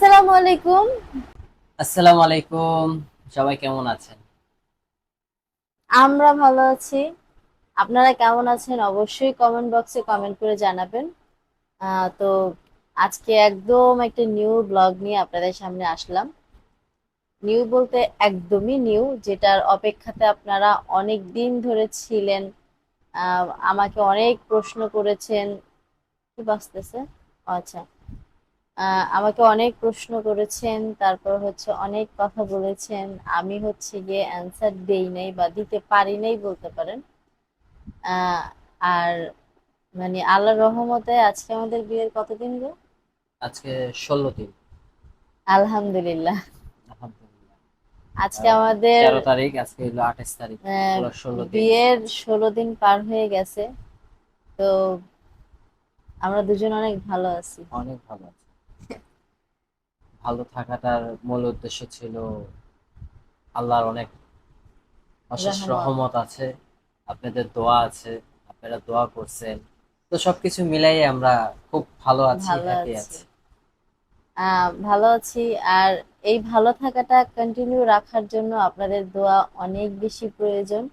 আসসালামু আলাইকুম। আসসালামু আলাইকুম। সবাই কেমন আছেন? আমরা ভালো আছি। আপনারা কেমন আছেন অবশ্যই কমেন্ট বক্সে কমেন্ট করে জানাবেন। তো আজকে একদম একটা নিউ ব্লগ নিয়ে আপনাদের সামনে আসলাম। নিউ বলতে একদমই নিউ যেটার অপেক্ষাতে আপনারা অনেক দিন ধরে ছিলেন। আহ, আমাকে অনেক প্রশ্ন করেছেন। কি বাঁচতেছে আচ্ছা। আমাকে অনেক প্রশ্ন করেছেন তারপর হচ্ছে অনেক কথা বলেছেন। আমি হচ্ছে গিয়ে অ্যান্সার দেই নাই বা দিতে পারি নাই বলতে পারেন। আর মানে আল্লাহর রহমতে আজকে আমাদের বিয়ের কতদিন গো? আজকে ষোলো দিন। আলহামদুলিল্লাহ। আজকে আমাদের তেরো তারিখ আজকে হলো আঠাশ তারিখ বিয়ের ষোলো দিন পার হয়ে গেছে। তো আমরা দুজন অনেক ভালো আছি। অনেক ভালো আছে। ভালো থাকাটার মূল উদ্দেশ্য ছিল আল্লাহর অনেক অশেষ রহমত। আছে আপনাদের দোয়া আছে আপনারা দোয়া করছেন। তো সবকিছু মিলাই আমরা খুব ভালো আছি হ্যাপি আছি। ভালো আছি। আর এই ভালো থাকাটা কন্টিনিউ রাখার জন্য আপনাদের দোয়া অনেক বেশি প্রয়োজন।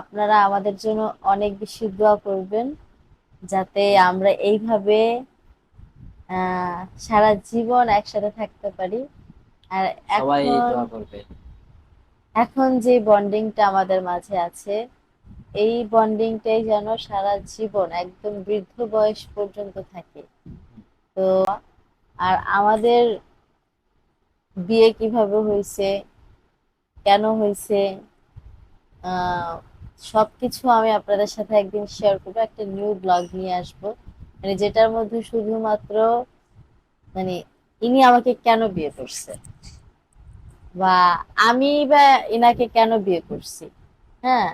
আপনারা আমাদের জন্য অনেক বেশি দোয়া করবেন যাতে আমরা এইভাবে সারা জীবন একসাথে থাকতে পারি। আর সবাই এখন দোয়া করবে। এখন যে বন্ডিংটা আমাদের মাঝে আছে এই বন্ডিংটাই যেন সারা জীবন একদম বৃদ্ধ বয়স পর্যন্ত থাকে। তো আর আমাদের বিয়ে কীভাবে হয়েছে কেন হয়েছে আহ সবকিছু আমি আপনাদের সাথে একদিন শেয়ার করব। একটা নিউ ব্লগ নিয়ে আসব। মানে যেটার মধ্যে শুধুমাত্র মানে ইনি আমাকে কেন বিয়ে করছে? বা আমি বা এনাকে কেন বিয়ে করছি? হ্যাঁ?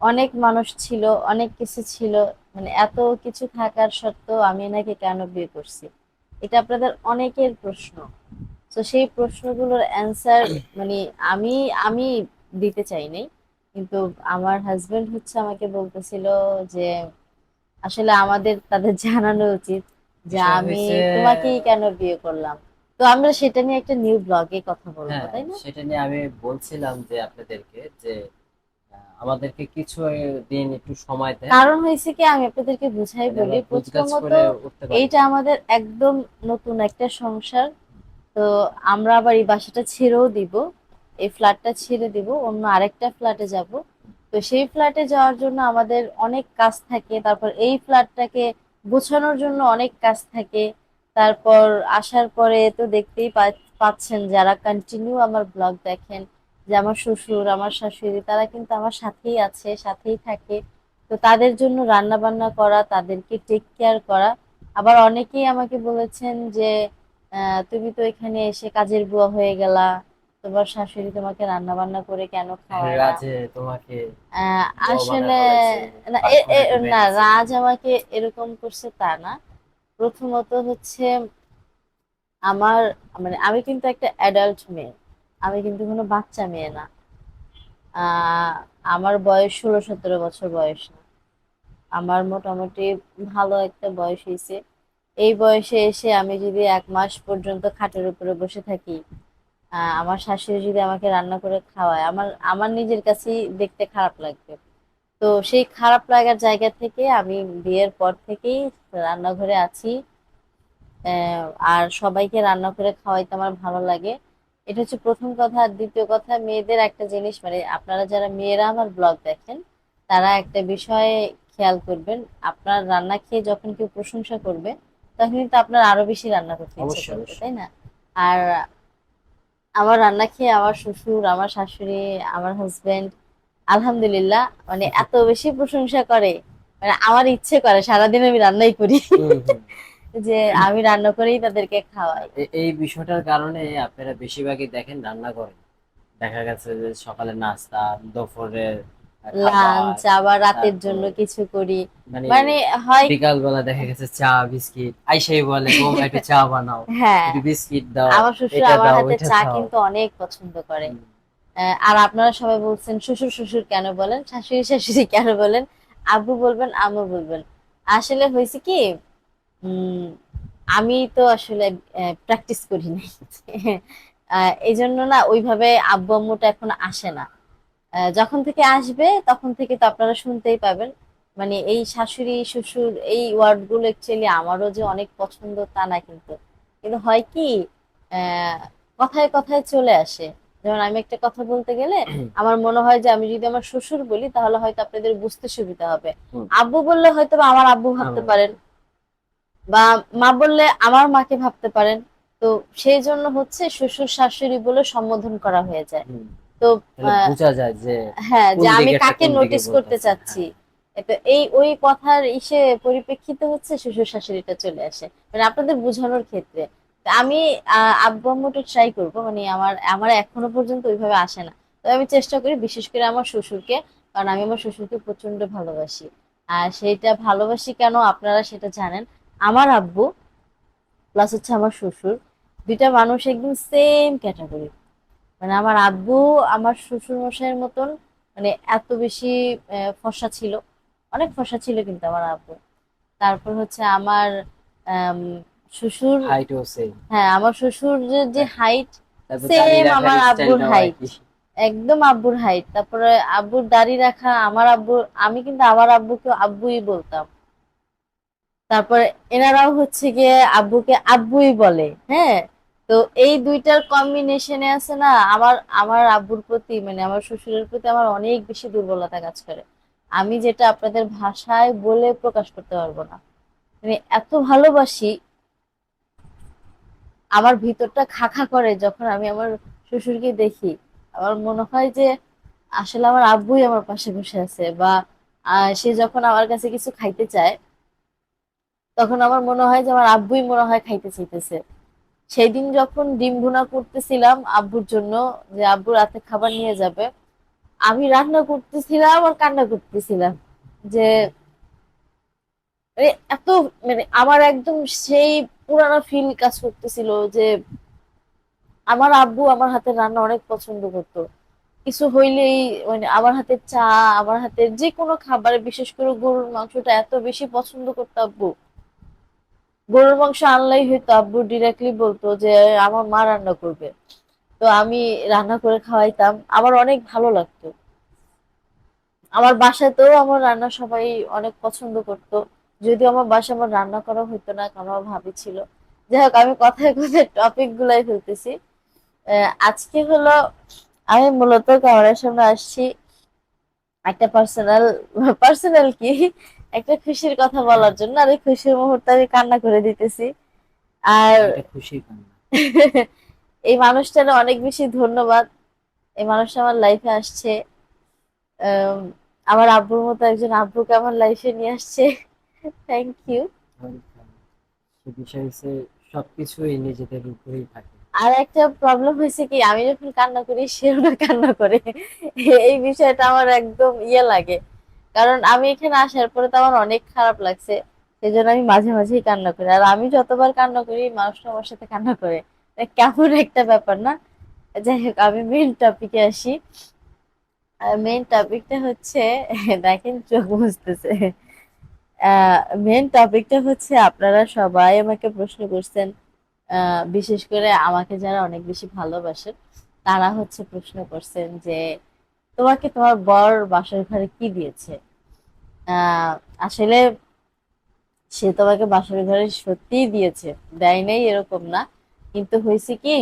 অনেক মানুষ ছিল, অনেক কিছু ছিল মানে এত কিছু থাকার সত্ত্বেও আমি এনাকে কেন বিয়ে করছি? এটা আপনাদের অনেকের প্রশ্ন। তো সেই প্রশ্নগুলোর অ্যান্সার মানে আমি আমি দিতে চাইনি কিন্তু আমার হাজবেন্ড হচ্ছে আমাকে বলতেছিল যে আসলে আমাদের তাদের জানানো উচিত যে আমি তোমাকেই কেন বিয়ে করলাম। তো আমরা সেটা নিয়ে একটা নিউ ব্লগে কথা বলব হ্যাঁ তাই না? সেটা নিয়ে আমি বলছিলাম যে আপনাদেরকে যে আমাদেরকে কিছু দিন একটু সময় দেন। কারণ হয়েছে কি আমি আপনাদেরকে বুঝাই বলি প্রথমত এইটা আমাদের একদম নতুন একটা সংসার। তো আমরা আবার এই বাসাটা ছেড়েও দিব এই ফ্ল্যাটটা ছেড়ে দিব অন্য আরেকটা ফ্ল্যাটে যাব। তো সেই ফ্ল্যাটে যাওয়ার জন্য আমাদের অনেক কাজ থাকে। তারপর এই ফ্ল্যাটটাকে গোছানোর জন্য অনেক কাজ থাকে। তারপর আসার পরে তো দেখতেই পাচ্ছেন যারা কন্টিনিউ আমার ব্লগ দেখেন, যে আমার শ্বশুর, আমার শাশুড়ি, তারা কিন্তু আমার সাথেই আছে, সাথেই থাকে। তো তাদের জন্য রান্না বান্না করা, তাদেরকে টেক কেয়ার করা। আবার অনেকেই আমাকে বলেছেন যে তুমি তো এখানে এসে কাজের বুয়া হয়ে গেলা। তোমার শাশুড়ি তোমাকে রান্না বান্না করে কেন খাওয়ায় না? রাজে তোমাকে আহ, আসলে না রাজ আমাকে এরকম করছে তা না। প্রথমত হচ্ছে আমার মানে আমি কিন্তু একটা অ্যাডাল্ট মেয়ে আমি কিন্তু কোনো বাচ্চা মেয়ে না। আহ, আমার বয়স ষোলো সতেরো বছর বয়স না। আমার মোটামুটি ভালো একটা বয়স হয়েছে এই বয়সে এসে আমি যদি এক মাস পর্যন্ত খাটের উপরে বসে থাকি আমার শাশুড়ি যদি আমাকে রান্না করে খাওয়ায় আমার আমার নিজের কাছেই দেখতে খারাপ লাগবে। তো সেই খারাপ লাগার জায়গা থেকে আমি বিয়ের পর থেকেই রান্নাঘরে আছি। আর সবাইকে রান্না করে খাওয়াইতে আমার ভালো লাগে। এটা হচ্ছে প্রথম কথা। আর দ্বিতীয় কথা মেয়েদের একটা জিনিস মানে আপনারা যারা মেয়েরা আমার ব্লগ দেখেন তারা একটা বিষয়ে খেয়াল করবেন। আপনার রান্না খেয়ে যখন কেউ প্রশংসা করবে তখন কিন্তু আপনার আরও বেশি রান্না করতে ইচ্ছে করবে তাই না? আর আমার রান্না খেয়ে আমার শ্বশুর আমার শাশুড়ি আমার হাজবেন্ড আলহামদুলিল্লাহ মানে এত বেশি প্রশংসা করে মানে আমার ইচ্ছে করে সারাদিন আমি রান্নাই করি। যে আমি রান্না করেই তাদেরকে খাওয়াই। এই বিষয়টার কারণে আপনারা বেশিরভাগই দেখেন রান্না করেন। দেখা গেছে যে সকালে নাস্তা দুপুরের লাঞ্চ আবার রাতের জন্য কিছু করি। মানে মানে হয় বিকাল বেলা দেখা গেছে চা বিস্কিট। আইসাই বলে একটু চা বানাও। হ্যাঁ। বিস্কিট দাও আমার শ্বশুর আমার হাতে চা কিন্তু অনেক পছন্দ করে। আর আপনারা সবাই বলছেন শ্বশুর শ্বশুর কেন বলেন? শাশুড়ি শাশুড়ি কেন বলেন? আব্বু বলবেন আম্মু বলবেন। আসলে হয়েছে কি উম আমি তো আসলে প্র্যাকটিস করি নাই। এই জন্য না ওইভাবে আব্বু আম্মুটা এখন আসে না। যখন থেকে আসবে তখন থেকে তো আপনারা শুনতেই পাবেন। মানে এই শাশুড়ি শ্বশুর এই ওয়ার্ডগুলো অ্যাকচুয়ালি আমারও যে অনেক পছন্দ তা না কিন্তু। কিন্তু হয় কি কথায় কথায় চলে আসে। যেমন আমি একটা কথা বলতে গেলে আমার মনে হয় যে আমি যদি আমার শ্বশুর বলি তাহলে হয়তো আপনাদের বুঝতে সুবিধা হবে। আব্বু বললে হয়তো বা আমার আব্বু ভাবতে পারেন। বা মা বললে আমার মাকে ভাবতে পারেন। তো সেই জন্য হচ্ছে শ্বশুর শাশুড়ি বলে সম্বোধন করা হয়ে যায়। তো বোঝা যায় যে হ্যাঁ যে আমি কাকে নোটিস করতে চাচ্ছি। তো এই ওই কথার ইসে পরিপ্রেক্ষিতে হচ্ছে শ্বশুর শাশুড়িটা চলে আসে। মানে আপনাদের বোঝানোর ক্ষেত্রে। আমি আব্বু আম্মুটা ট্রাই করব মানে আমার আমার এখনও পর্যন্ত ওইভাবে আসে না। তো আমি চেষ্টা করি বিশেষ করে আমার শ্বশুরকে কারণ আমি আমার শ্বশুরকে প্রচণ্ড ভালোবাসি। আর সেইটা ভালোবাসি কেন আপনারা সেটা জানেন। আমার আব্বু প্লাস হচ্ছে আমার শ্বশুর দুইটা মানুষ একদম সেম ক্যাটাগরি মানে আমার আব্বু আমার শ্বশুর মশাইয়ের মতন মানে এত বেশি ফর্সা ছিল। অনেক ফসা ছিল কিন্তু আমার আব্বু। তারপর হচ্ছে আমার আম, শ্বশুর হ্যাঁ আমার শ্বশুর যে হাইট দাড়ি রাখার আমার আব্বুর হাইট একদম আব্বুর হাইট তারপরে আব্বুর দাড়ি রাখা আমার আব্বুর আমি কিন্তু আমার আব্বুকে আব্বুই বলতাম। তারপরে এনারাও হচ্ছে গিয়ে আব্বুকে আব্বুই বলে হ্যাঁ? তো এই দুইটার কম্বিনেশনে আছে না, আমার আমার আব্বুর প্রতি মানে আমার শ্বশুরের প্রতি আমার অনেক বেশি দুর্বলতা কাজ করে। আমি যেটা আপনাদের ভাষায় বলে প্রকাশ করতে পারব না। মানে এত ভালোবাসি, আমার ভিতরটা খা খা করে যখন আমি আমার শ্বশুরকে দেখি। আমার মনে হয় যে আসলে আমার আব্বুই আমার পাশে বসে আছে বা সে যখন আমার কাছে কিছু খাইতে চায়, তখন আমার মনে হয় যে আমার আব্বুই মনে হয় খাইতে চাইতেছে। সেই দিন যখন ডিম ভুনা করতেছিলাম আব্বুর জন্য, যে আব্বু রাতে খাবার নিয়ে যাবে, আমি রান্না করতেছিলাম আর কান্না করতেছিলাম। যে মানে এত মানে আমার একদম সেই পুরানো ফিল কাজ করতেছিল যে, আমার আব্বু আমার হাতের রান্না অনেক পছন্দ করতো। কিছু হইলেই মানে আমার হাতের চা, আমার হাতের যে কোনো খাবারে, বিশেষ করে গরুর মাংসটা এত বেশি পছন্দ করতো আব্বু। গরুর মাংস আনলেই হয়তো আব্বু ডিরেক্টলি বলতো যে, আমার মা রান্না করবে। তো আমি রান্না করে খাওয়াইতাম। আমার অনেক ভালো লাগতো। আমার বাসাতেও আমার রান্না সবাই অনেক পছন্দ করতো। যদিও আমার বাসায় আমার রান্না করা হতো না আমার ভাবি ছিল। যাই হোক, আমি কথায় কথায় টপিক গুলাই ফেলতেছি। আজকে হলো আমি মূলত ক্যামেরার সামনে আসছি। একটা পার্সোনাল পার্সোনাল কি? একটা খুশির কথা বলার জন্য। আর এই খুশির মুহূর্তে আমি কান্না করে দিতেছি। আর কান্না। এই মানুষটার অনেক বেশি ধন্যবাদ। এই মানুষটা আমার লাইফে আসছে। আম, আমার আব্বুর মতো একজন আব্বুকে আমার লাইফে নিয়ে আসছে। থ্যাংক ইউ সবকিছুই নিজেদের উপরেই থাকে। আর একটা প্রবলেম হয়েছে কি আমি যখন কান্না করি সেও না কান্না করে। এই বিষয়টা আমার একদম ইয়ে লাগে। কারণ আমি এখানে আসার পরে তো আমার অনেক খারাপ লাগছে সেই জন্য আমি মাঝে মাঝেই কান্না করি। আর আমি যতবার কান্না করি, মানুষটা আমার সাথে কান্না করে। মানে কেমন একটা ব্যাপার না? যাই হোক, আমি মেন টপিকে আসি। মেইন টপিকটা হচ্ছে, দেখেন চোখ বুঝতেছে মেন টপিকটা হচ্ছে, আপনারা সবাই আমাকে প্রশ্ন করছেন বিশেষ করে আমাকে যারা অনেক বেশি ভালোবাসেন, তারা হচ্ছে প্রশ্ন করছেন যে তোমাকে তোমার বর বাসর ঘরে কি দিয়েছে? আহ, আসলে সে তোমাকে বাসর ঘরে সত্যিই দিয়েছে। দেয় নাই এরকম না। কিন্তু হয়েছে কি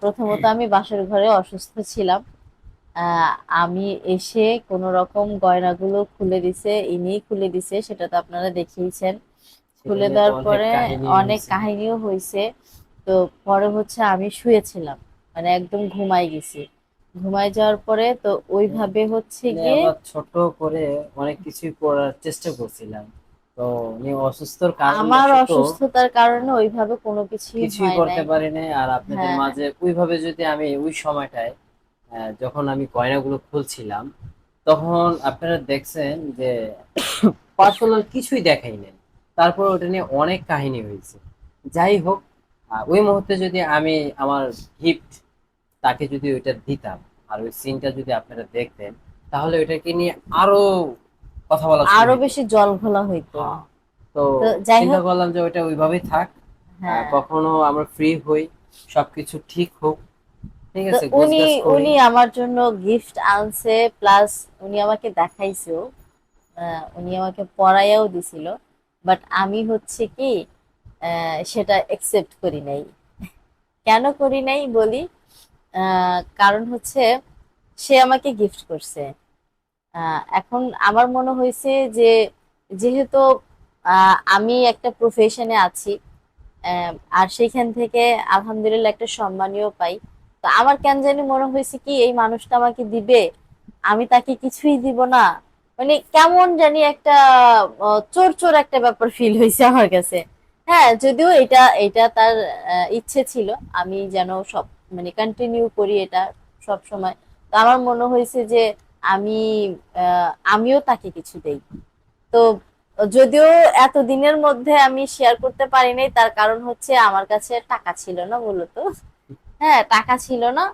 প্রথমত আমি বাসর ঘরে অসুস্থ ছিলাম। আহ, আমি এসে কোনো রকম গয়নাগুলো খুলে দিছে ইনিই খুলে দিছে সেটা তো আপনারা দেখিয়েছেন। খুলে দেওয়ার পরে অনেক কাহিনীও হয়েছে। তো পরে হচ্ছে আমি শুয়েছিলাম। মানে একদম ঘুমাই গেছি। ঘুমাই যাওয়ার পরে তো ওইভাবে হচ্ছে মানে গিয়ে ছোট করে অনেক কিছুই করার চেষ্টা করছিলাম। তো উনি অসুস্থর কারণে আমার অসুস্থতার কারণে ওইভাবে কোনো কিছুই কিছুই হয় করতে নাই। পারিনি। আর আপনাদের হ্যাঁ। মাঝে ওইভাবে যদি আমি ওই সময়টায় যখন আমি গয়নাগুলো খুলছিলাম তখন আপনারা দেখছেন যে পার্সোনাল কিছুই দেখাইলেন তারপর ওটা নিয়ে অনেক কাহিনী হয়েছে। যাই হোক ওই মুহূর্তে যদি আমি আমার গিফট তাকে যদি ওইটা দিতাম আর ওই সিনটা যদি আপনারা দেখতেন তাহলে ওইটাকে নিয়ে আরও কথা বলা আরও বেশি জল ঘোলা হইতো। হ্যাঁ। তো চিন্তা। করলাম যে ওইটা ওইভাবেই থাক। হ্যাঁ। কখনো আমরা ফ্রি হই সবকিছু ঠিক হোক। ঠিক আছে উনি উনি আমার জন্য গিফট আনছে প্লাস উনি আমাকে দেখাইছেও। উনি আমাকে পড়াইয়াও দিছিল। বাট আমি হচ্ছে কি সেটা অ্যাকসেপ্ট করি নাই। কেন করি নাই বলি? কারণ হচ্ছে সে আমাকে গিফট করছে। এখন আমার মনে হয়েছে যে যেহেতু আমি একটা প্রফেশনে আছি আর সেইখান থেকে আলহামদুলিল্লাহ একটা সম্মানীয় পাই, তো আমার কেন জানি মনে হয়েছে কি, এই মানুষটা আমাকে দিবে, আমি তাকে কিছুই দিব না। মানে কেমন জানি একটা চোর চোর একটা ব্যাপার ফিল হয়েছে আমার কাছে। হ্যাঁ যদিও এটা এটা তার ইচ্ছে ছিল, আমি যেন সব মানে কন্টিনিউ করি এটা সব সময় তো আমার মনে হয়েছে যে আমি আমিও তাকে কিছু দেই। তো যদিও এত দিনের মধ্যে আমি শেয়ার করতে পারি নাই, তার কারণ হচ্ছে আমার কাছে টাকা ছিল না মূলত। হ্যাঁ টাকা ছিল না।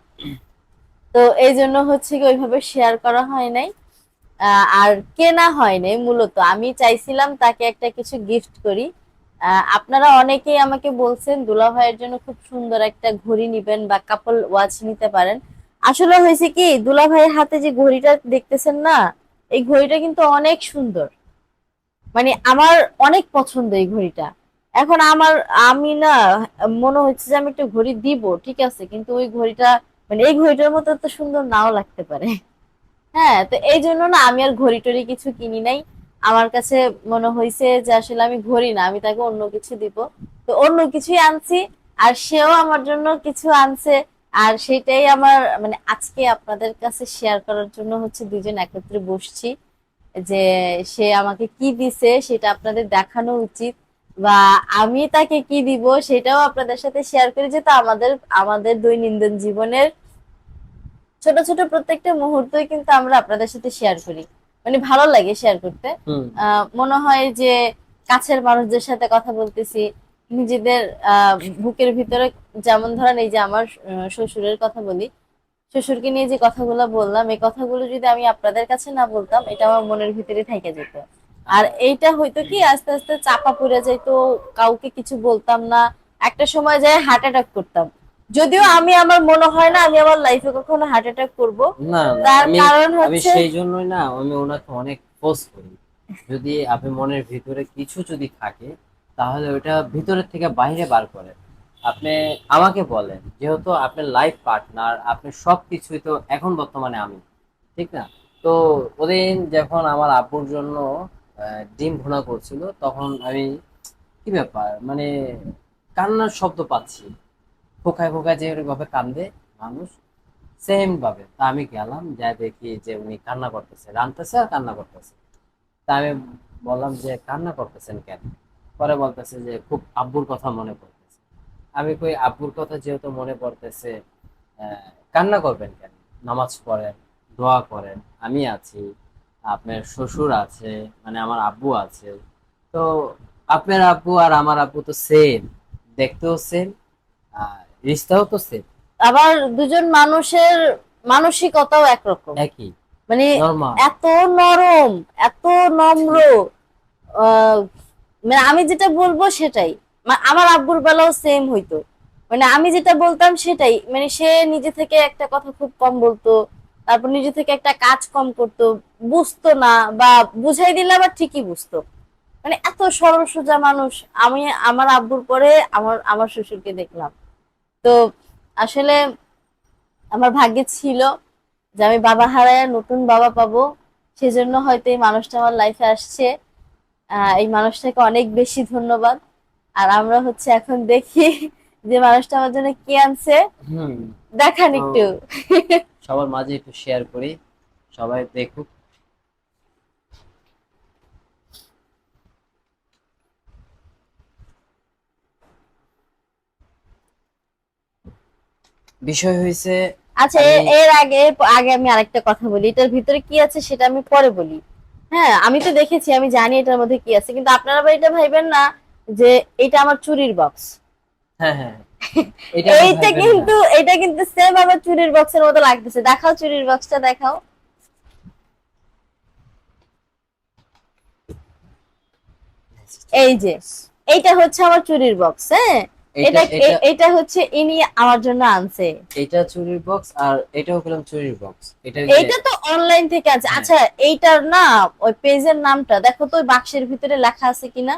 তো এই জন্য হচ্ছে কি ওইভাবে শেয়ার করা হয় নাই। আর কেনা হয় নাই মূলত। আমি চাইছিলাম তাকে একটা কিছু গিফট করি। আপনারা অনেকেই আমাকে বলছেন দুলা ভাইয়ের জন্য খুব সুন্দর একটা ঘড়ি নিবেন বা কাপল ওয়াচ নিতে পারেন। আসলে হয়েছে কি দুলা ভাইয়ের হাতে যে ঘড়িটা দেখতেছেন না, এই ঘড়িটা কিন্তু অনেক সুন্দর। মানে আমার অনেক পছন্দ এই ঘড়িটা। এখন আমার, আমি না, মনে হচ্ছে যে আমি একটা ঘড়ি দিব, ঠিক আছে, কিন্তু ওই ঘড়িটা মানে এই ঘড়িটার মতো তো সুন্দর নাও লাগতে পারে। হ্যাঁ তো এই জন্য না আমি আর ঘড়ি টড়ি কিছু কিনি নাই। আমার কাছে মনে হয়েছে যে আসলে আমি ঘড়ি না, আমি তাকে অন্য কিছু দিব। তো অন্য কিছুই আনছি, আর সেও আমার জন্য কিছু আনছে, আর সেটাই আমার মানে আজকে আপনাদের কাছে শেয়ার করার জন্য হচ্ছে দুজন একত্রে বসছি, যে সে আমাকে কি দিছে সেটা আপনাদের দেখানো উচিত, বা আমি তাকে কি দিব সেটাও আপনাদের সাথে শেয়ার করি যেটা আমাদের আমাদের দৈনন্দিন জীবনের ছোট ছোট প্রত্যেকটা মুহূর্তই কিন্তু আমরা আপনাদের সাথে শেয়ার করি। মানে ভালো লাগে শেয়ার করতে। আহ, মনে হয় যে কাছের মানুষদের সাথে কথা বলতেছি নিজেদের বুকের ভিতরে যেমন ধরেন এই যে আমার শ্বশুরের কথা বলি শ্বশুরকে নিয়ে যে কথাগুলো বললাম এই কথাগুলো যদি আমি আপনাদের কাছে না বলতাম এটা আমার মনের ভিতরে থেকে যেত। আর এইটা হয়তো কি আস্তে আস্তে চাপা পড়ে যাইতো কাউকে কিছু বলতাম না একটা সময় যায় হার্ট অ্যাটাক করতাম। যদিও আমি আমার মনে হয় না আমি আমার লাইফে কখনো হার্ট অ্যাটাক করব। না তার কারণ আমি সেই জন্যই না আমি ওনাকে অনেক পোস্ট করি। যদি আপনি মনের ভিতরে কিছু যদি থাকে তাহলে ওটা ভিতরের থেকে বাইরে বার করেন আপনি আমাকে বলেন যেহেতু আপনার লাইফ পার্টনার আপনি সব কিছুই তো এখন বর্তমানে আমি ঠিক না? তো ওদিন যখন আমার আব্বুর জন্য ডিম ভুনা করছিল তখন আমি কি ব্যাপার? মানে কান্নার শব্দ পাচ্ছি। ফোকায় ফোকায় যে ভাবে কান্দে, মানুষ সেম ভাবে। তা আমি গেলাম যা দেখি যে উনি কান্না করতেছে, রানতেছে আর কান্না করতেছে। তা আমি বললাম যে, কান্না করতেছেন কেন? পরে বলতেছে যে, খুব আব্বুর কথা মনে পড়তেছে। আমি কই, আব্বুর কথা যেহেতু মনে পড়তেছে কান্না করবেন কেন? নামাজ পড়েন, দোয়া করেন, আমি আছি, আপনার শ্বশুর আছে মানে আমার আব্বু আছে। তো আপনার আব্বু আর আমার আব্বু তো সেম দেখতেও সেম আর রিস্তাও তো সেম আবার দুজন মানুষের মানসিকতাও একরকম। একই। মানে এত নরম এত নম্র মানে আমি যেটা বলব সেটাই। আমার আব্বুর বেলাও সেম হইতো। মানে আমি যেটা বলতাম সেটাই। মানে সে নিজে থেকে একটা কথা খুব কম বলতো তারপর নিজে থেকে একটা কাজ কম করতো বুঝতো না বা বুঝাই দিলে আবার ঠিকই বুঝতো। মানে এত সরল সোজা মানুষ। আমি আমার আব্বুর পরে আমার আমার শ্বশুরকে দেখলাম। তো আসলে আমার ভাগ্যে ছিল যে আমি বাবা হারায় নতুন বাবা পাবো। সেজন্য হয়তো এই মানুষটা আমার লাইফে আসছে। আহ, এই মানুষটাকে অনেক বেশি ধন্যবাদ। আর আমরা হচ্ছে এখন দেখি যে মানুষটা আমার জন্য কি আনছে। দেখান একটু। সবার মাঝে একটু শেয়ার করি। সবাই দেখুক। বিষয় হয়েছে আচ্ছা এর আগে আগে আমি আরেকটা কথা বলি। এটার ভিতরে কি আছে সেটা আমি পরে বলি। হ্যাঁ আমি তো দেখেছি আমি জানি এটার মধ্যে কি আছে কিন্তু আপনারা এটা ভাইবেন না যে এটা আমার চুরির বক্স হ্যাঁ হ্যাঁ। এইটা কিন্তু এটা কিন্তু সেম আমার চুরির বক্সের মতো লাগতেছে। দেখাও চুরির বক্সটা দেখাও। এই যে এইটা হচ্ছে আমার চুরির বক্স হ্যাঁ? এটা এটা এটা এটা হচ্ছে ইনি আমার জন্য আনছে। এটা চুরির বক্স আর এটাও পেলাম চুরির বক্স। এটা এইটা তো অনলাইন থেকে আছে। হ্যাঁ। আচ্ছা এইটার না ওই পেজের নামটা দেখো তো ওই বাক্সের ভিতরে লেখা আছে কিনা?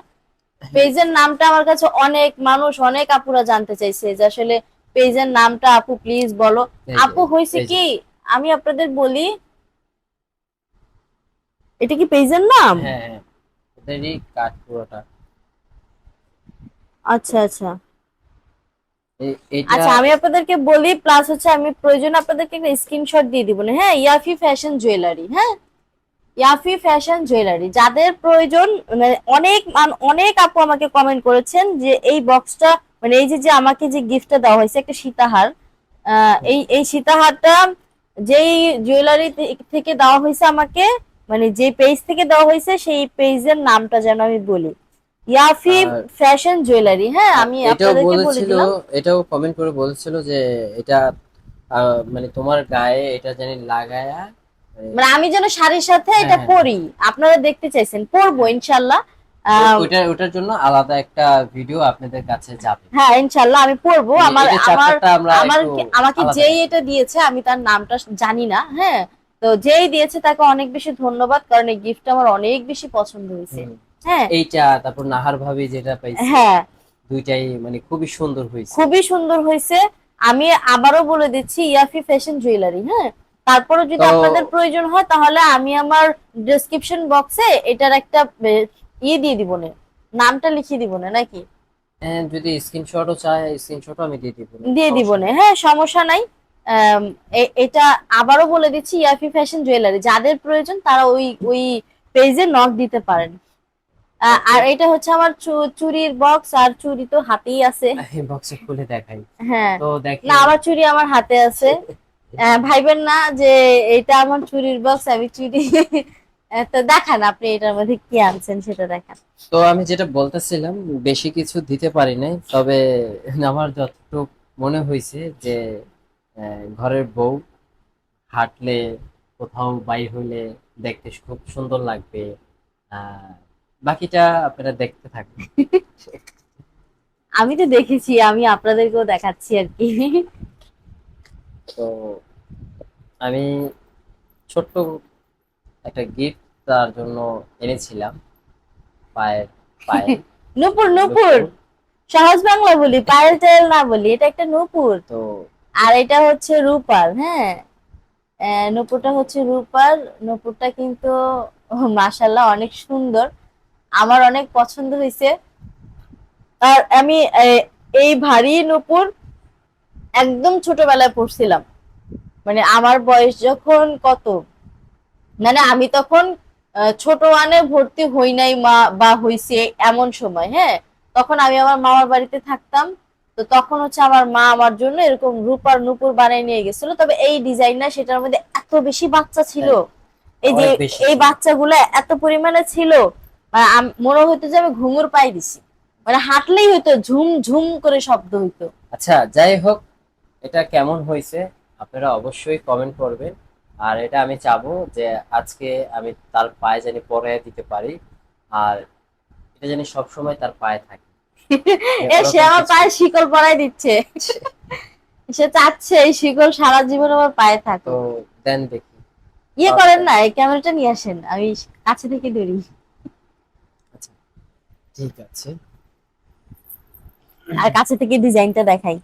পেজের নামটা আমার কাছে অনেক মানুষ অনেক আপুরা জানতে চাইছে যে আসলে পেজের নামটা আপু প্লিজ বলো। আপু হয়েছে কি? আমি আপনাদের বলি এটা কি পেজের নাম? হ্যাঁ হ্যাঁ। কাঠ পুরোটা। আচ্ছা আচ্ছা। এটা আচ্ছা আমি আপনাদেরকে বলি প্লাস হচ্ছে আমি প্রয়োজন আপনাদেরকে একটা স্ক্রিনশট দিয়ে দিব। না হ্যাঁ ইয়াফি ফ্যাশন জুয়েলারি হ্যাঁ? ইয়াফি ফ্যাশন জুয়েলারি যাদের প্রয়োজন মানে অনেক মান- অনেক আপু আমাকে কমেন্ট করেছেন যে এই বক্সটা মানে এই যে যে আমাকে যে গিফটটা দেওয়া হয়েছে, একটা সীতাহার এই এই সীতাহারটা যেই জুয়েলারি থেকে দেওয়া হয়েছে আমাকে মানে যে পেজ থেকে দেওয়া হয়েছে, সেই পেজের নামটা যেন আমি বলি। ইয়াফি ফ্যাশন জুয়েলারি হ্যাঁ আমি এটাও আপনাদেরকে বলে দিলাম। এটাও কমেন্ট করে বলেছিল যে এটা মানে তোমার গায়ে এটা জানি লাগায়া মানে আমি যেন শাড়ির সাথে এটা হ্যাঁ। পরি আপনারা দেখতে চাইছেন পরবো ইনশাল্লাহ। ওইটা ওটার জন্য আলাদা একটা ভিডিও আপনাদের কাছে যাবে। হ্যাঁ ইনশাল্লাহ আমি পরবো। আমার আমার আমার আমাকে যেই এটা দিয়েছে আমি তার নামটা জানি না হ্যাঁ। তো যেই দিয়েছে তাকে অনেক বেশি ধন্যবাদ কারণ এই গিফট আমার অনেক বেশি পছন্দ হয়েছে। হ্যাঁ। এইটা তারপর নাহার ভাবি যেটা পাইছে হ্যাঁ। দুইটাই মানে খুবই সুন্দর হয়েছে খুবই সুন্দর হয়েছে আমি আবারও বলে দিচ্ছি ইয়াফি ফ্যাশন জুয়েলারি হ্যাঁ? তারপরে যদি আপনাদের প্রয়োজন হয় তাহলে আমি আমার ডেসক্রিপশন বক্সে এটার একটা ইয়ে দিয়ে দিব না নামটা লিখিয়ে দিব না নাকি? হ্যাঁ, যদি স্ক্রিনশটও চায় স্ক্রিনশটও আমি দিয়ে দিব দিয়ে দিব না হ্যাঁ সমস্যা নাই। এটা আবারও বলে দিচ্ছি ইয়াফি ফ্যাশন জুয়েলারি যাদের প্রয়োজন তারা ওই ওই পেজে নক দিতে পারেন। আর এটা হচ্ছে আমার চুরির বক্স আর চুরি তো হাতেই আছে। বক্সে খুলে দেখাই। হ্যাঁ। তো দেখি না আমার চুরি আমার হাতে আছে। ভাইবেন না যে এটা আমার চুরির বক্স আমি চুরি। তো দেখান আপনি এটার মধ্যে কি আনছেন সেটা দেখান। তো আমি যেটা বলতেছিলাম বেশি কিছু দিতে পারি নাই তবে আমার যতটুকু মনে হয়েছে যে ঘরের বউ হাঁটলে কোথাও বাই হইলে দেখতে খুব সুন্দর লাগবে বাকিটা আপনারা দেখতে থাকবেন আমি তো দেখেছি আমি আপনাদেরকেও দেখাচ্ছি আর কি। তো আমি ছোট্ট একটা গিফট তার জন্য এনেছিলাম পায়ের পায়ে নূপুর নূপুর। সহজ বাংলা বলি পায়েল টায়েল না বলি এটা একটা নূপুর। তো আর এটা হচ্ছে রূপার হ্যাঁ? নূপুরটা হচ্ছে রূপার নূপুরটা কিন্তু মাশাল্লাহ অনেক সুন্দর। আমার অনেক পছন্দ হয়েছে। আর আমি এই ভারী নূপুর একদম ছোটবেলায় পড়ছিলাম। মানে আমার বয়স যখন কত? মানে আমি তখন ছোট ওয়ানে ভর্তি হই নাই মা বা হইছে এমন সময় হ্যাঁ? তখন আমি আমার মামার বাড়িতে থাকতাম। তো তখন হচ্ছে আমার মা আমার জন্য এরকম রূপার নুপুর বানিয়ে নিয়ে গেছিল। তবে এই ডিজাইনটা সেটার মধ্যে এত বেশি বাচ্চা ছিল। এই যে এই বাচ্চাগুলো এত পরিমাণে ছিল মানে মনে হইতো যে আমি ঘুঙুর পাই দিছি। মানে হাঁটলেই হইতো ঝুম ঝুম করে শব্দ হইতো। আচ্ছা যাই হোক এটা কেমন হয়েছে আপনারা অবশ্যই কমেন্ট করবেন। আর এটা আমি চাবো যে আজকে আমি তার পায়ে জানি পরে দিতে পারি আর এটা জানি সবসময় তার পায়ে থাকে। এ সে আমার পায়ে শিকল পরাই দিচ্ছে। সে চাচ্ছে এই শিকল সারা জীবন আমার পায়ে তো থাকো দেন দেখি। ইয়ে করেন না এই ক্যামেরাটা নিয়ে আসেন আমি কাছে থেকে ধরি। ঠিক আছে। আর কাছে থেকে ডিজাইনটা দেখাই।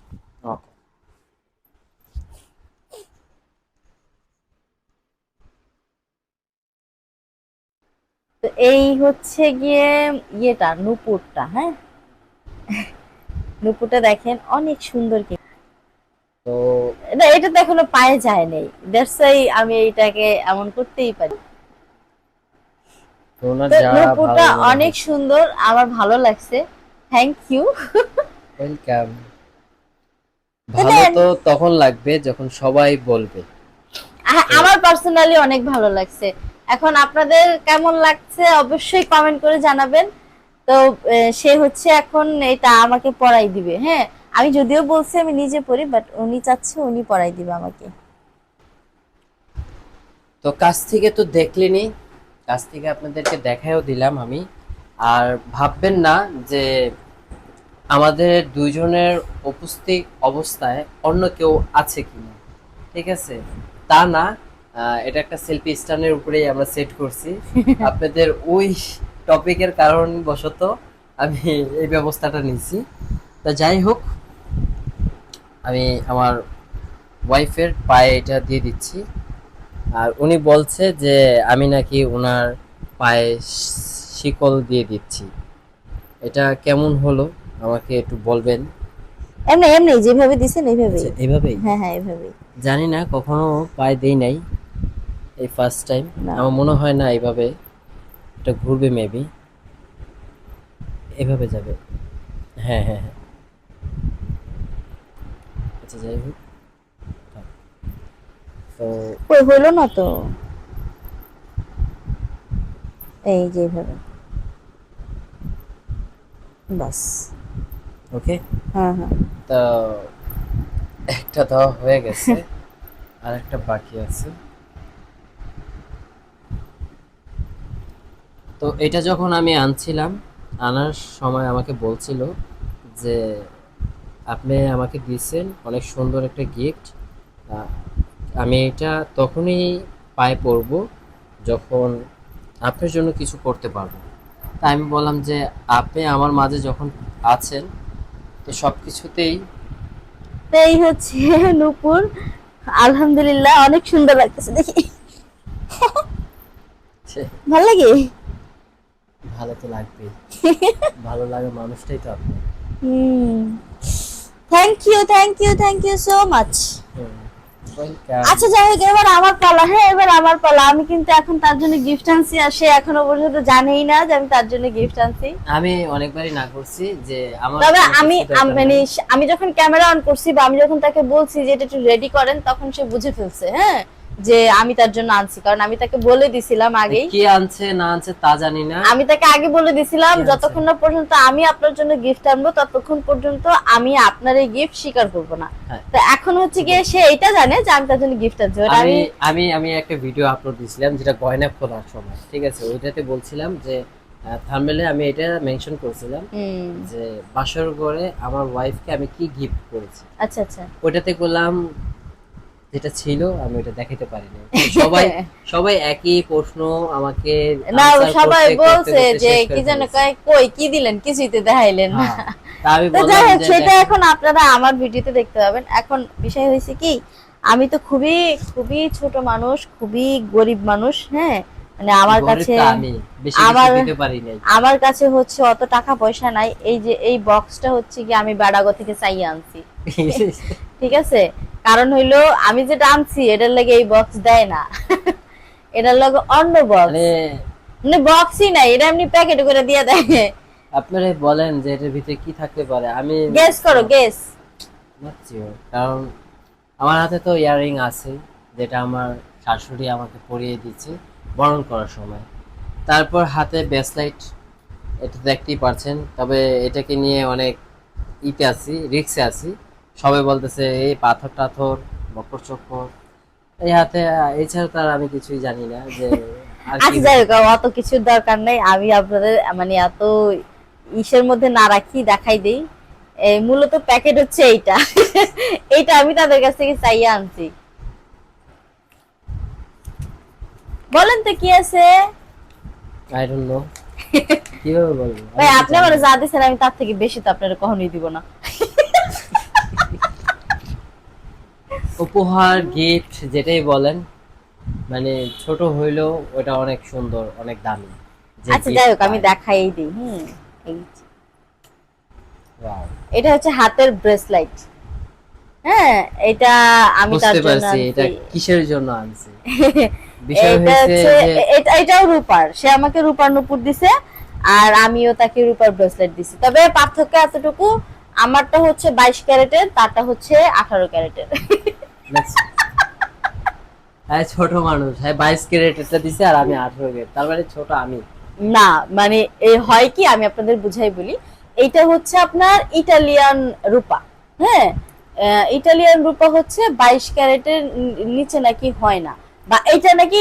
তো এই হচ্ছে গিয়ে ইয়েটা নুপুরটা হ্যাঁ? নুপুরটা দেখেন অনেক সুন্দর কি তো এটা তো এখনও পায়ে যায় নাই। দ্যাটস আমি এইটাকে এমন করতেই পারি। নুপুরটা অনেক সুন্দর আমার ভালো লাগছে। থ্যাংক ইউ ওয়েলকাম ভালো তো তখন লাগবে যখন সবাই বলবে। আমার পার্সোনালি অনেক ভালো লাগছে। এখন আপনাদের কেমন লাগছে অবশ্যই কমেন্ট করে জানাবেন। তো সে হচ্ছে এখন এটা আমাকে পড়াই দিবে হ্যাঁ? আমি যদিও বলছি আমি নিজে পড়ি বাট উনি চাচ্ছে উনি পড়াই দিবে আমাকে। তো কাছ থেকে তো দেখলেনি কাছ থেকে আপনাদেরকে দেখায়ও দিলাম আমি। আর ভাববেন না যে আমাদের দুইজনের উপস্থিত অবস্থায় অন্য কেউ আছে কি না ঠিক আছে? তা না এটা একটা সেলফি স্ট্যান্ডের উপরেই আমরা সেট করছি। আপনাদের ওই টপিকের কারণ বশত আমি এই ব্যবস্থাটা নিয়েছি। তা যাই হোক আমি আমার ওয়াইফের পায়ে এটা দিয়ে দিচ্ছি। আর উনি বলছে যে আমি নাকি ওনার পায়ে শিকল দিয়ে দিচ্ছি। এটা কেমন হলো? আমাকে একটু বলবেন। এমনি এমনি যেভাবে দিছেন এইভাবে আচ্ছা, এভাবেই হ্যাঁ হ্যাঁ এইভাবেই। জানি না কখনো পায়ে দেই নাই এই ফার্স্ট টাইম আমার মনে হয় না এইভাবে এটা ঘুরবে মেবি এভাবে যাবে। হ্যাঁ হ্যাঁ হ্যাঁ। আচ্ছা যাই হোক। কই হইল না তো? এই যে এইভাবে বাস। ওকে হ্যাঁ হ্যাঁ। তো একটা দেওয়া হয়ে গেছে আর একটা বাকি আছে। তো এটা যখন আমি আনছিলাম আনার সময় আমাকে বলছিল যে আপনি আমাকে দিয়েছেন অনেক সুন্দর একটা গিফট আমি এটা তখনই পায়ে পরব যখন আপনার জন্য কিছু করতে পারব। তাই আমি বললাম যে আপনি আমার মাঝে যখন আছেন তো সব কিছুতেই এই হচ্ছে নূপুর আলহামদুলিল্লাহ অনেক সুন্দর লাগতেছে দেখি। ভালো লাগে? ভালো তো লাগবেই ভালো লাগে মানুষটাই তো আপনি। হুম। Thank you thank you thank you so much. আচ্ছা যাই হোক এবার আমার পালা হ্যাঁ এবার আমার পালা। আমি কিন্তু এখন তার জন্য গিফট আনছি আর সে এখনও পর্যন্ত জানেই না যে আমি তার জন্য গিফট আনছি। আমি অনেকবারই না করছি যে আমার তবে আমি মানে আমি যখন ক্যামেরা অন করছি বা আমি যখন তাকে বলছি যে এটা একটু রেডি করেন তখন সে বুঝে ফেলছে হ্যাঁ? যে আমি তার জন্য আনছি। কারণ আমি তাকে বলে দিছিলাম আগেই। কি আনছে না আনছে তা জানি না। আমি তাকে আগে বলে দিছিলাম যতক্ষণ না পর্যন্ত আমি আপনার জন্য গিফট আনব ততক্ষণ পর্যন্ত আমি আপনার এই গিফট স্বীকার করব না। হ্যাঁ। তো এখন হচ্ছে গিয়ে সে এটা জানে যে আমি তার জন্য গিফট আনছি। আমি আমি আমি একটা ভিডিও আপলোড দিয়েছিলাম যেটা গয়না খোলার সময়। ঠিক আছে? ওইটাতে বলছিলাম যে থাম্বনেলে আমি এটা মেনশন করছিলাম যে বাসর ঘরে আমার ওয়াইফকে আমি কি গিফট করেছি। আচ্ছা আচ্ছা। ওইটাতে করলাম যেটা ছিল আমি ওটা দেখাতে পারিনি। সবাই সবাই একই প্রশ্ন আমাকে না সবাই বলছে যে কি যেন কয় কই কি দিলেন? কিছুই তো দেখাইলেন না। হ্যাঁ, সেটা এখন আপনারা আমার ভিডিওতে দেখতে পাবেন। এখন বিষয় হয়েছে কি আমি তো খুবই খুবই ছোট মানুষ খুবই গরিব মানুষ হ্যাঁ? মানে আমার কাছে আমার- পারি আমার কাছে হচ্ছে অত টাকা পয়সা নাই। এই যে এই বক্সটা হচ্ছে কি আমি বেড়াগো থেকে চাইয়ে আনছি। ঠিক আছে? কারণ হইল আমি যেটা আনছি এটার লাগে এই বক্স দেয় না। এটার লাগে অন্য বক্স মানে বক্সই নাই এটা এমনি প্যাকেট করে দিয়ে দেয়। আপনারা বলেন যে এটার ভিতরে কি থাকতে পারে। আমি গেস করো গেস কারণ আমার হাতে তো ইয়ারিং আছে যেটা আমার শাশুড়ি আমাকে পরিয়ে দিচ্ছে বরণ করার সময়। তারপর হাতে ব্যাসলাইট এটা দেখতেই পারছেন তবে এটাকে নিয়ে অনেক ইতে আছি রিক্সে আছি। সবাই বলতেছে এই পাথর টাথর মকর চক্কর এই হাতে এছাড়া তার আমি কিছুই জানি না যে আচ্ছা যাই হোক অত কিছুর দরকার নেই। আমি আপনাদের মানে এত ইসের মধ্যে না রাখি দেখাই দেই। মূলত প্যাকেট হচ্ছে এইটা। এইটা আমি তাদের কাছ থেকে চাইয়ে আনছি। বলেন তো কি আছে? আই ডোন্ট নো কীভাবে বলব? ভাই আপনি আমার যা দিচ্ছেন আমি তার থেকে বেশি তো আপনার কখনোই দিব না। উপহার গিফট যেটাই বলেন মানে ছোট হইলেও ওটা অনেক সুন্দর অনেক দামি। আচ্ছা যাই হোক আমি দেখাই দিই হুম এই। এটা হচ্ছে হাতের ব্রেসলাইট হ্যাঁ এটা আমি তার জন্য এটা কিসের জন্য আনছি? এটা হচ্ছে এটা এটাও রূপার। সে আমাকে রূপার নুপুর দিছে আর আমিও তাকে রূপার ব্রেসলেট দিছি। তবে পার্থক্য এতটুকু আমারটা হচ্ছে বাইশ ক্যারেটের তারটা হচ্ছে আঠারো ক্যারেটের। হ্যাঁ ছোট মানুষ। হ্যাঁ বাইশ ক্যারেট এটা দিছে আর আমি আঠারো ক্যারেট। তার মানে ছোট আমি। না মানে এই হয় কি আমি আপনাদের বুঝাই বলি। এইটা হচ্ছে আপনার ইটালিয়ান রূপা। হ্যাঁ ইটালিয়ান রূপা হচ্ছে বাইশ ক্যারেটের নিচে নাকি হয় না। বা এটা নাকি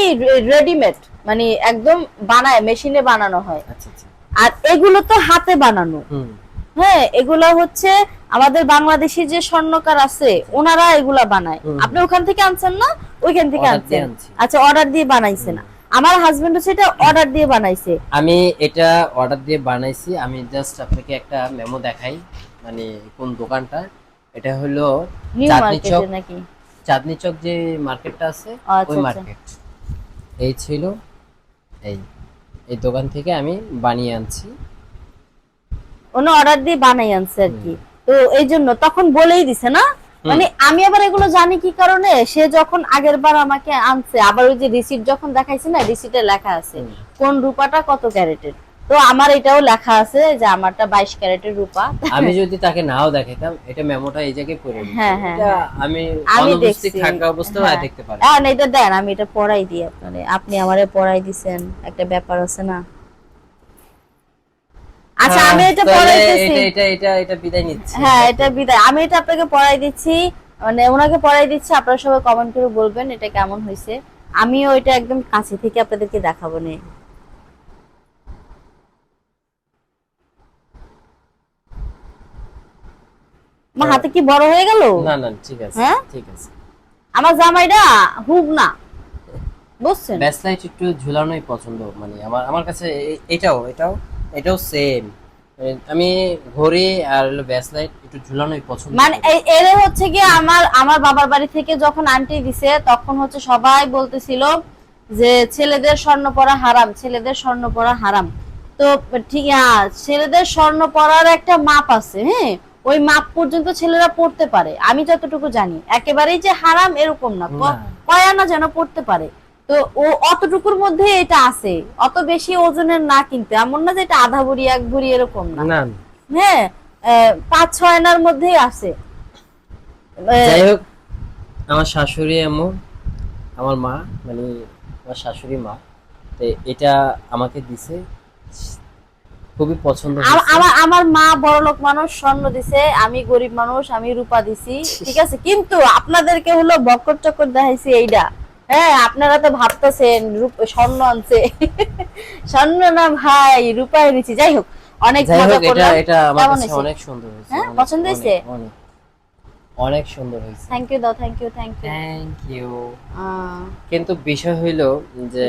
রেডিমেড মানে একদম বানায় মেশিনে বানানো হয়। আচ্ছা আচ্ছা। আর এগুলো তো হাতে বানানো। হুম। হ্যাঁ এগুলো হচ্ছে আমাদের বাংলাদেশি যে স্বর্ণকার আছে ওনারা এগুলা বানায়। আপনি ওখান থেকে আনছেন না? ওইখান থেকে আনছেন? আচ্ছা অর্ডার দিয়ে বানাইছে না। আমার হাজবেন্ড হচ্ছে এটা অর্ডার দিয়ে বানাইছে। আমি এটা অর্ডার দিয়ে বানাইছি। আমি জাস্ট আপনাকে একটা মেমো দেখাই মানে কোন দোকানটা। এটা হলো চাঁদনি চক। নাকি? চাঁদনি চক যে মার্কেটটা আছে আচ্ছা, ওই আচ্ছা। মার্কেট এই ছিল এই এই দোকান থেকে আমি বানিয়ে আনছি। উনি অর্ডার দিয়ে বানাই আনছে আর কি। তো এই জন্য তখন বলেই দিছে না? মানে আমি আবার এগুলো জানি কি কারণে? সে যখন আগের বার আমাকে আনছে আবার ওই যে রিসিট যখন দেখাইছে না রিসিটে লেখা আছে কোন রূপাটা কত ক্যারেটের? তো আমার এটাও লেখা আছে যে আমারটা বাইশ ক্যারেটের রূপা। আমি যদি তাকে নাও দেখাতাম এটা মেমোটা এই জায়গায় পড়ে হ্যাঁ, হ্যাঁ, আমি আমি অনুপস্থিত দেখছি। থাকা অবস্থায় হ্যাঁ। দেখতে পারি হ্যাঁ না, এটা দেন আমি এটা পড়াই দিই আপনারে। আপনি আমারে পড়াই দিছেন একটা ব্যাপার আছে না? আচ্ছা আমি এটা পড়াইতেছি। এটা এটা এটা বিদায় নিচ্ছি। হ্যাঁ এটা বিদায়। আমি এটা আপনাকে পড়াই দিচ্ছি। মানে ওনাকে পড়াই দিচ্ছি আপনারা সবাই কমেন্ট করে বলবেন এটা কেমন হয়েছে। আমিও এটা একদম কাছে থেকে আপনাদেরকে দেখাবো নে। আমার হাতে কি বড় হয়ে গেল? না না ঠিক আছে হ্যাঁ? ঠিক আছে। আমার জামাইটা হুব না। বুঝছেন? ব্যাসলাইট একটু ঝুলানোই পছন্দ মানে আমার আমার কাছে এটাও এটাও। এটাও সেম আমি ঘড়ি আর হলো ব্যাসলাইট একটু ঝুলানোই পছন্দ মানে এর হচ্ছে কি আমার আমার বাবার বাড়ি থেকে যখন আন্টি দিছে তখন হচ্ছে সবাই বলতেছিল যে ছেলেদের স্বর্ণ পরা হারাম ছেলেদের স্বর্ণ পরা হারাম। তো ঠিক ছেলেদের স্বর্ণ পরার একটা মাপ আছে হ্যাঁ? ওই মাপ পর্যন্ত ছেলেরা পড়তে পারে। আমি যতটুকু জানি একেবারেই যে হারাম এরকম না। কয় আনা যেন পড়তে পারে। তো ও অতটুকুর মধ্যে এটা আছে। অত বেশি ওজনের না কিন্তু। এমন না যে এটা আধা ভরি এক ভরি এরকম না। হ্যাঁ পাঁচ ছয় আনার মধ্যেই আছে। যাই হোক আমার শাশুড়ি এমন আমার মা মানে আমার শাশুড়ি মা তো এটা আমাকে দিছে। খুবই পছন্দ আমার আমার মা বড় লোক মানুষ স্বর্ণ দিছে আমি গরিব মানুষ আমি রূপা দিছি ঠিক আছে? কিন্তু আপনাদেরকে হলো বকর চক্কর দেখাইছি এইটা হ্যাঁ আপনারা তো ভাবতেছেন স্বর্ণ আনছে। স্বর্ণ না ভাই রূপা এনেছি যাই হোক অনেক মজা এটা করলাম। এটা আমার কাছে অনেক সুন্দর হয়েছে হ্যাঁ, পছন্দ হয়েছে? অনেক সুন্দর হয়েছে। থ্যাংক ইউ দাও thank you thank you thank you কিন্তু বিষয় হইল যে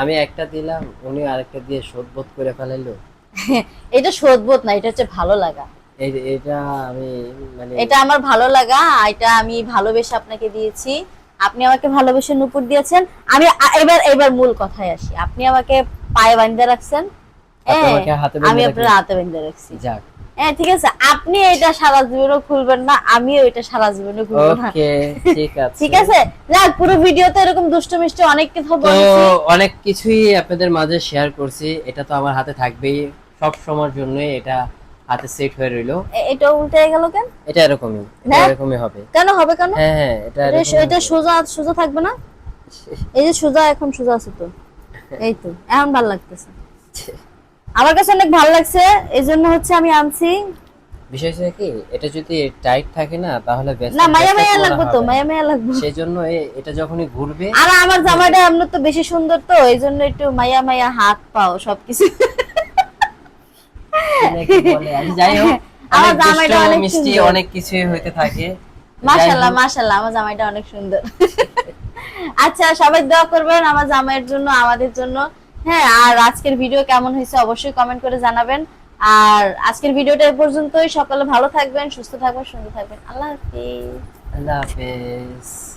আমি একটা দিলাম উনি আরেকটা দিয়ে শোধ বোধ করে ফেলাইলো। এটা শোধবোধ না এটা হচ্ছে ভালো লাগা। এটা আমি মানে এটা আমার ভালো লাগা এটা আমি ভালোবেসে আপনাকে দিয়েছি। আপনি আমাকে ভালোবেসে নুপুর দিয়েছেন। আমি এবার এবার মূল কথায় আসি। আপনি আমাকে পায়ে বাঁধতে রাখছেন। হ্যাঁ, বেঁধে আমি আপনার হাতে বেঁধে রাখছি। যাক। হ্যাঁ ঠিক আছে। আপনি এটা সারা জীবনও খুলবেন না আমিও এটা সারা জীবনে খুলবো না। ঠিক আছে। যাক পুরো ভিডিওতে এরকম দুষ্ট মিষ্টি অনেক কিছু তো অনেক কিছুই আপনাদের মাঝে শেয়ার করছি। এটা তো আমার হাতে থাকবেই। সব সময়ের জন্য এটা হাতে সেট হয়ে রইল। এটা উল্টে গেল কেন? এটা এরকমই এটা হ্যাঁ? এরকমই হবে। কেন হবে কেন? হ্যাঁ হ্যাঁ এটা এটা। সোজা সোজা থাকবে না? এই যে সোজা এখন সোজা আছে তো। এই তো এখন ভালো লাগতেছে। আমার কাছে অনেক ভালো লাগছে এই জন্য হচ্ছে আমি আনছি। বিষয় হচ্ছে কি এটা যদি টাইট থাকে না তাহলে না মায়া মায়া লাগবে তো মায়া মায়া লাগবে। সেই জন্য এটা যখনই ঘুরবে আর আমার জামাটা এমনি তো বেশি সুন্দর তো এই জন্য একটু মায়া মায়া হাত পাও সবকিছু। যাই হোক আমার জামাইটা অনেক মিষ্টি অনেক কিছুই হইতে থাকে। হোক, মাশাল্লাহ আমার জামাইটা অনেক সুন্দর। আচ্ছা সবাই দোয়া করবেন আমার জামাইয়ের জন্য আমাদের জন্য। হ্যাঁ আর আজকের ভিডিও কেমন হয়েছে অবশ্যই কমেন্ট করে জানাবেন। আর আজকের ভিডিওটা এ পর্যন্তই। সকালে ভালো থাকবেন সুস্থ থাকবেন সুন্দর থাকবেন। আল্লাহ হাফিজ। আল্লাহ হাফেজ।